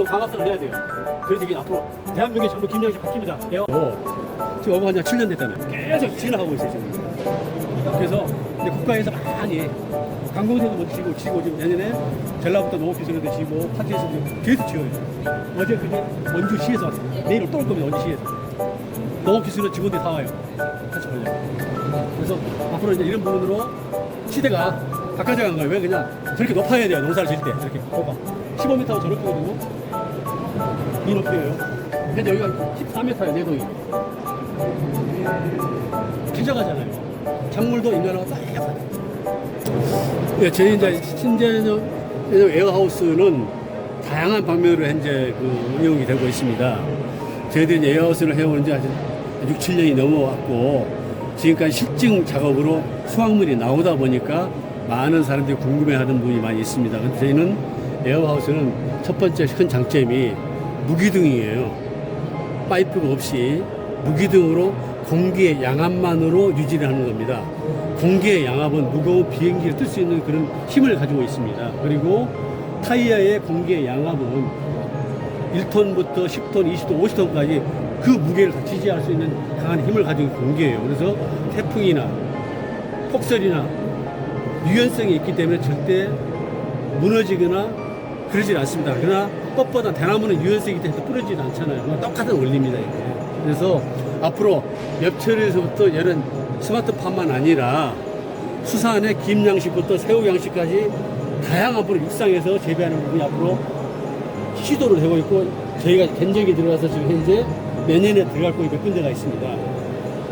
더 강압성을 해야 돼요. 그래서 이게 앞으로 대한민국이 전부 김영식 바뀝니다. 에어. 지금 어버 한지 7년 됐다면 계속 진행하고 있어요 지금. 그래서 이제 국가에서 많이 강공세도 먼저 지고 지고 지금 내년에 전라북도 농업기술에도 지고 파티에서도 계속 지어요. 어제 그게 원주시에서 왔어요. 내일 또올 겁니다 원주시에서. 농업기술은 직원들이 다 와요. 같이 보려고. 그래서 앞으로 이제 이런 부분으로 시대가 바꿔져 간 거예요. 왜 그냥 저렇게 높아야 돼요. 농사를 질 때. 저렇게 고가. 15m가 저렇게 거든요. 이 높이에요. 근데 여기가 14m예요. 내동이. 휘져가잖아요. 작물도 인간하고 딱. 예, 저희 이제 신재능 에어하우스는 다양한 방면으로 현재 그 운영이 되고 있습니다. 저희들이 에어하우스를 해온 지 아주 6, 7년이 넘어왔고 지금까지 실증 작업으로 수확물이 나오다 보니까 많은 사람들이 궁금해하는 부분이 많이 있습니다. 근데 저희는 에어하우스는 첫 번째 큰 장점이 무기등이에요. 파이프가 없이 무기등으로 공기의 양압만으로 유지를 하는 겁니다. 공기의 양압은 무거운 비행기를 뜰 수 있는 그런 힘을 가지고 있습니다. 그리고 타이어의 공기의 양압은 1톤부터 10톤, 20톤, 50톤까지 그 무게를 다 지지할 수 있는 강한 힘을 있는 공기예요. 그래서 태풍이나 폭설이나 유연성이 있기 때문에 절대 무너지거나 그러질 않습니다. 그러나 꽃보다 대나무는 유연성이 때문에 부러지지 않잖아요. 똑같은 원리입니다. 이게. 그래서 앞으로 엽철에서부터 이런 스마트팜만 아니라 수산의 김 양식부터 새우 양식까지 다양한 부분 육상에서 재배하는 부분이 앞으로 시도를 하고 있고 저희가 견적이 들어가서 지금 현재 내년에 들어갈 곳이 몇 군데가 있습니다.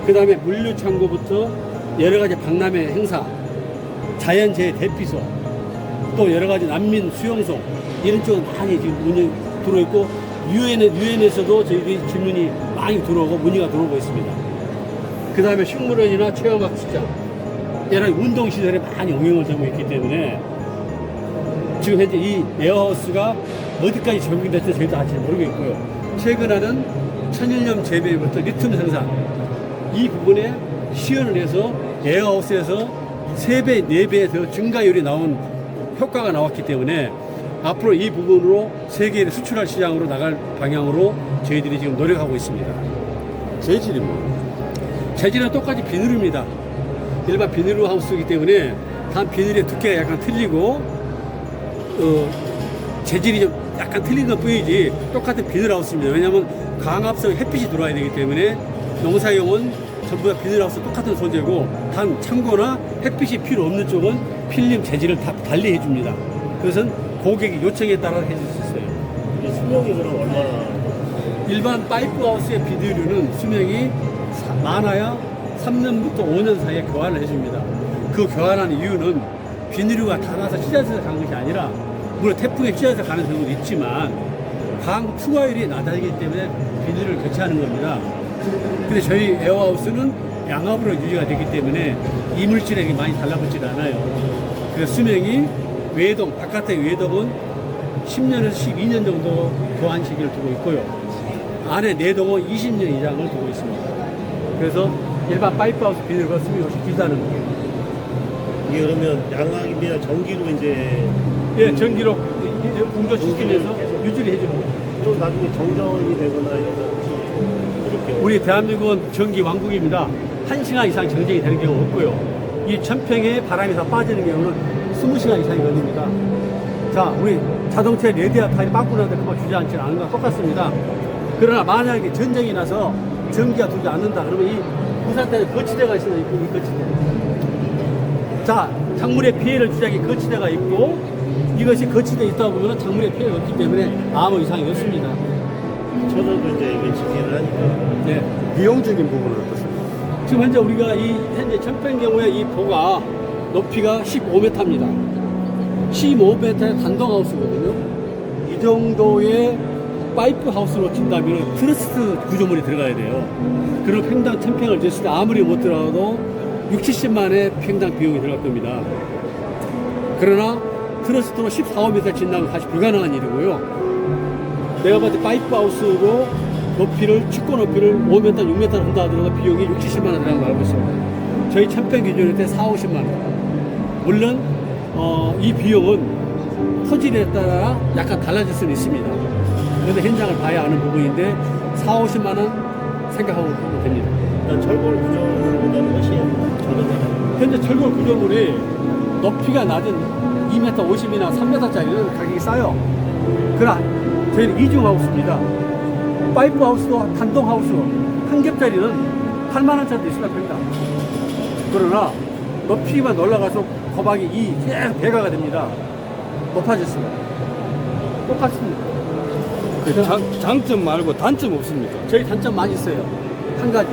그 다음에 물류 창고부터 여러 가지 박람회 행사, 자연재해 대피소, 또 여러 가지 난민 수용소 이런 쪽은 많이 지금 문의 들어있고 유엔에 유엔에서도 저희들이 질문이 많이 들어오고 문의가 들어오고 있습니다. 그 다음에 식물원이나 체험학습장 가지 운동 시설에 많이 응용을 되고 있기 때문에 지금 현재 이 에어하우스가 어디까지 적용이 될지 저희도 아직 모르고 있고요. 최근에는 천일염 재배부터 리튬 생산 이 부분에 시연을 해서 에어하우스에서 3배, 4배 더 증가율이 나온 효과가 나왔기 때문에 앞으로 이 부분으로 세계에 수출할 시장으로 나갈 방향으로 저희들이 지금 노력하고 있습니다. 재질이 뭐? 재질은 똑같이 비누입니다. 일반 비누 하우스이기 때문에 단 비닐의 두께가 약간 틀리고 어, 재질이 좀 약간 틀린 것 뿐이지 똑같은 비닐하우스입니다. 왜냐하면 강압성 햇빛이 들어와야 되기 때문에 농사용은 전부 다 비닐하우스 똑같은 소재고 단 창고나 햇빛이 필요 없는 쪽은 필름 재질을 다 달리 해줍니다. 그것은 고객의 요청에 따라 해줄 수 있어요. 이게 수명이 그럼 얼마나 일반 파이프 하우스의 비닐류는 수명이 사- 많아야 3년부터 5년 사이에 교환을 해줍니다. 그 교환하는 이유는 비닐류가 닳아서 찢어져서 간 것이 아니라 물론 태풍에 찢어져서 가는 경우도 있지만 강 투과율이 낮아지기 때문에 비닐을 교체하는 겁니다. 근데 저희 에어하우스는 양압으로 유지가 되기 때문에 이물질액이 많이 달라붙지 않아요. 그래서 수명이 외동, 바깥의 외동은 10년에서 12년 정도 교환 시기를 두고 있고요. 안에 내동은 20년 이상을 두고 있습니다. 그래서 일반 파이프하우스 비닐보다 수명이 훨씬 길다는 거예요. 이게 그러면 양악이나 전기로 이제 예, 전기로 공조 시스템에서 유지를 해주는 거예요. 또 나중에 정전이 되거나 이러면 이렇게 우리 대한민국은 전기 왕국입니다. 1시간 이상 정전이 되는 경우 없고요. 이 천평에 바람이 다 빠지는 경우는 20시간 이상이 걸립니다. 자, 우리 자동차 레디아 타입 빵꾸 나는데 그만 주저앉지 않은 거랑 똑같습니다. 그러나 만약에 전쟁이 나서 전기가 들지 않는다. 그러면 이 부산대는 거치대가 있어요. 이 거치대. 자, 작물에 피해를 주자기 거치대가 있고 이것이 거치대 있다 보면 작물에 피해가 없기 때문에 아무 이상이 없습니다. 쳐져도 이제 이게 지지를 하니까 네. 비용적인 부분은 어떻습니까? 지금 현재 우리가 이 현재 천평 경우에 이 보가 높이가 15m입니다. 15m의 단독 하우스거든요. 이 정도의 파이프 하우스로 친다면 트러스트 구조물이 들어가야 돼요. 그리고 평당 천평을 졌을 때 아무리 못 들어가도 6, 70만의 평당 비용이 들어갈 겁니다. 그러나 트러스트로 14, 5m 진다면 사실 불가능한 일이고요. 내가 봤을 때 파이프 하우스로 높이를 축구 높이를 5m, 6m 한다 하더라도 비용이 6, 70만 원 들어간 거 알고 있습니다. 저희 천평 기준일 때 4, 50만 원. 물론 어, 이 비용은 토질에 따라 약간 달라질 수는 있습니다. 그래서 현장을 봐야 아는 부분인데 4, 50만 원 생각하고 하면 됩니다. 철골 구조물보다는 훨씬 저렴해요. 현재 철골 구조물이 높이가 낮은 2m 50이나 3m짜리는 가격이 싸요. 그러나 저희는 이중 하우스입니다. 파이프 하우스도 단동 하우스 한 겹짜리는 8만 원짜리도 있으면 됩니다. 그러나 높이만 올라가서 고박이 이 계속 배가가 됩니다. 높아졌습니다. 똑같습니다. 그 장, 장점 말고 단점 없습니까? 저희 단점 많이 있어요. 한 가지.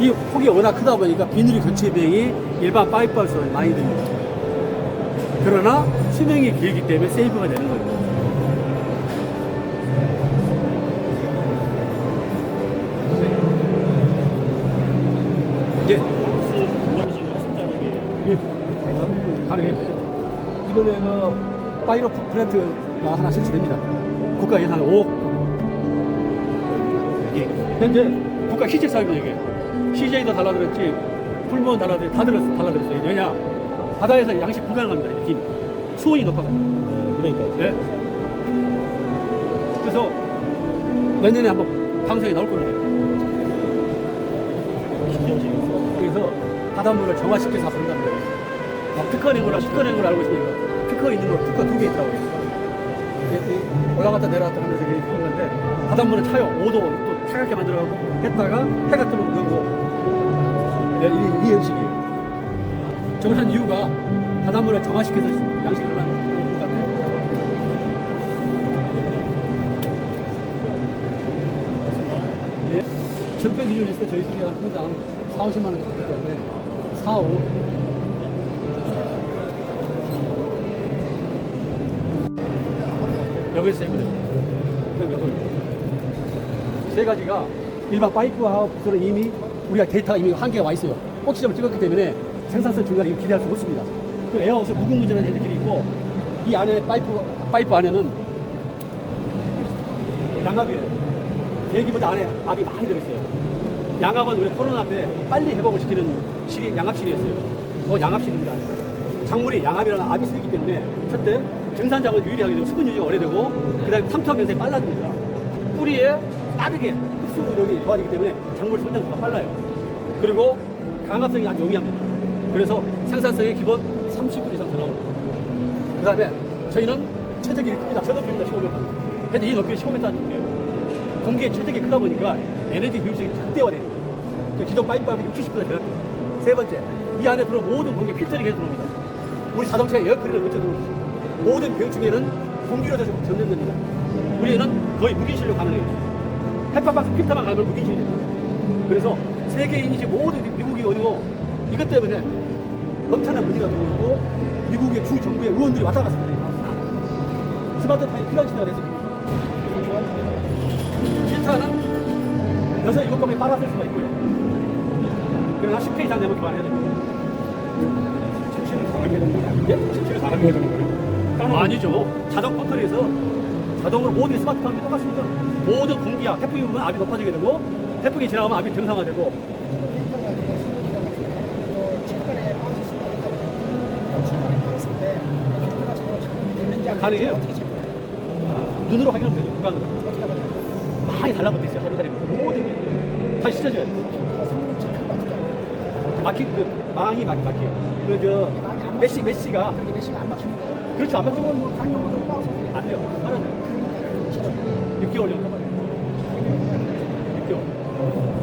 이 폭이 워낙 크다 보니까 비닐이 교체 비용이 일반 파이프하우스 많이 듭니다. 그러나 수명이 길기 때문에 세이브가 되는 플랜트가 하나 설치됩니다. 국가 예산 5억. 예. 현재 국가 시제 사업이 이게 CJ도 달라들었지, 풀무원 달라들 다 들었 달라들었어요. 왜냐? 바다에서 양식 불가능합니다. 이렇게 수온이 높아가지고. 그러니까 네. 그래서 내년에 한번 방송에 나올 거예요. 그래서 바닷물을 정화시켜서 한다는 거예요. 막 특허낸 거라 특허낸 걸 알고 있으니까 특허 있는 거 특허 두 개. 이게 올라갔다 내려갔다 하면서 이렇게 하는 건데 바닷물은 차요. 5도 또 차갑게 만들어갖고 했다가 해가 뜨면 넣고 네, 이, 이 형식이에요. 저걸 한 이유가 바닷물을 정화시켜서 양식을 만드는 것 같아요. 예. 전편 기준에 있을 때 저희 집이 한 평당 4, 50만 원 정도 때문에 4, 5. 여기서 세거든요. 세 가지가 일반 파이프 하우스는 이미 우리가 데이터가 이미 한계가 와 있어요. 꼭지점을 찍었기 때문에 생산성 중간에 이거 기대할 수 없습니다. 그 에어하우스 무궁무진한 애들끼리 있고 이 안에 파이프 파이프 안에는 양압이에요. 대기보다 안에 압이 많이 들어있어요. 양압은 우리 코로나 때 빨리 회복을 시키는 실이 양압실이었어요. 그 양압실입니다. 작물이 양압이라는 압이 세기 때문에 첫째 증산작은 유리하게 되고 수분 유지가 오래되고 그 다음에 탐투학 현상이 빨라집니다. 뿌리에 빠르게 흡수 노력이 좋아지기 때문에 작물 성장수가 빨라요. 그리고 강압성이 아주 용이합니다. 그래서 생산성이 기본 30% 이상 더 나옵니다. 그 다음에 저희는 최적이 큽니다. 저높이입니다. 15m. 근데 이 높이가 15m 정도예요. 공기의 최적이 크다 보니까 에너지 비용성이 극대화돼요. 그 기존 파이프하고 60% 들어갑니다. 세 번째, 이 안에 들어온 모든 공기 필터링 해서 들어옵니다. 우리 자동차에 에어컨을 어쩌 들어옵니다. 모든 배우 중에는 공기로 젖- 젖는 겁니다. 우리는 거의 무기실로 가능해요. 햇밥박스 필터만 가면 무기실이에요. 그래서 세계인이 지금 모든 미국이 어디고 이것 때문에 엄청난 문제가 있고 미국의 주 정부의 의원들이 왔다 갔습니다. 스마트폰이 필요한 시대가 됐습니다. 필터는 여섯 일곱 번에 빨아쓸 수가 있고요. 그러나 10회 이상 되면 그만해야 됩니다. 예? 17을 사람이 해주는 거예요? 아니죠. 자동 컨트롤에서 자동으로 모든 스마트폰이 똑같습니다. 모든 공기야, 태풍이 오면 압이 높아지게 되고, 태풍이 지나가면 압이 정상화되고, 가능해요. 눈으로 확인하면 되죠. 육안으로. 많이 달라붙어 있어요. 하루 살이 모든 게. 다시 찢어져야 돼. 막히, 그, 망이 막, 막히. 그, 저, 메시, 메시가. 그렇죠. 안 막히면 뭐, 안 돼요. 알아요. 6개월 정도 말이에요. 6개월.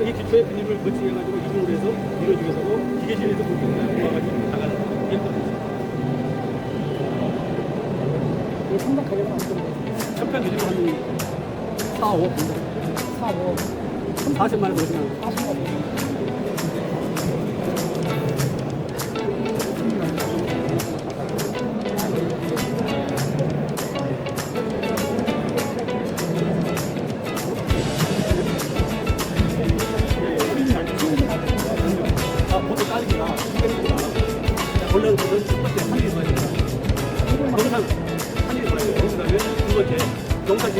이 기초에 분입을 거치해가지고 이중을 해서 이루어지기 위해서도 기계실에서 물건을 모아가지고 나가는 이런 겁니다. 상당 가격은 안 거죠. 천평 기준으로 한 4, 5. 4, 5. 40만 원 그냥 40만 원.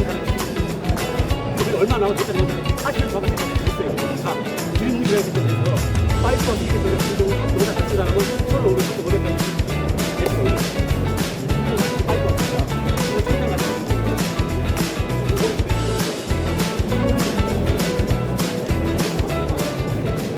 우리 얼마 나왔겠다는 건 사실은 정확히 됐어요. 그러니까 그림 무시해야 되겠다면서 파이프와 미끼들의 운동을 갖고 다녔다는 건